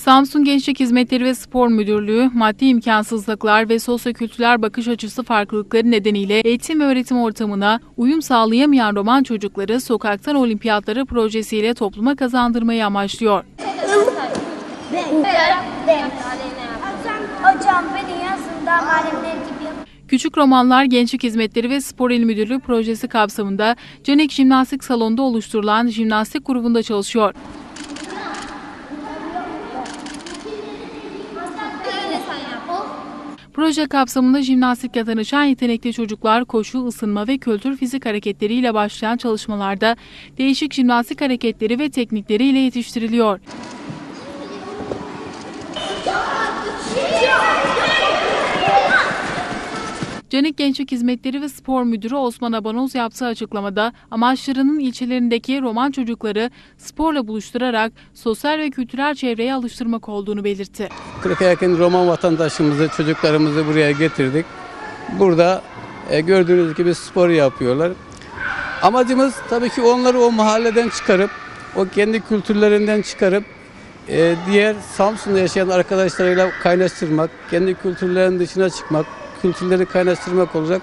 Samsun Gençlik Hizmetleri ve Spor Müdürlüğü, maddi imkansızlıklar ve sosyokültürel bakış açısı farklılıkları nedeniyle eğitim ve öğretim ortamına uyum sağlayamayan roman çocukları sokaktan olimpiyatları projesiyle topluma kazandırmayı amaçlıyor. Küçük Romanlar Gençlik Hizmetleri ve Spor İl Müdürlüğü projesi kapsamında Canek Jimnastik Salonu'nda oluşturulan jimnastik grubunda çalışıyor. Proje kapsamında jimnastikle tanışan yetenekli çocuklar koşu, ısınma ve kültür fizik hareketleriyle başlayan çalışmalarda değişik jimnastik hareketleri ve teknikleriyle yetiştiriliyor. Canik Gençlik Hizmetleri ve Spor Müdürü Osman Abanoz yaptığı açıklamada amaçlarının ilçelerindeki roman çocukları sporla buluşturarak sosyal ve kültürel çevreye alıştırmak olduğunu belirtti. Kırık'a yakın Roman vatandaşımızı, çocuklarımızı buraya getirdik. Burada e, gördüğünüz gibi spor yapıyorlar. Amacımız tabii ki onları o mahalleden çıkarıp, o kendi kültürlerinden çıkarıp e, diğer Samsun'da yaşayan arkadaşlarıyla kaynaştırmak, kendi kültürlerinin dışına çıkmak, kültürleri kaynaştırmak olacak.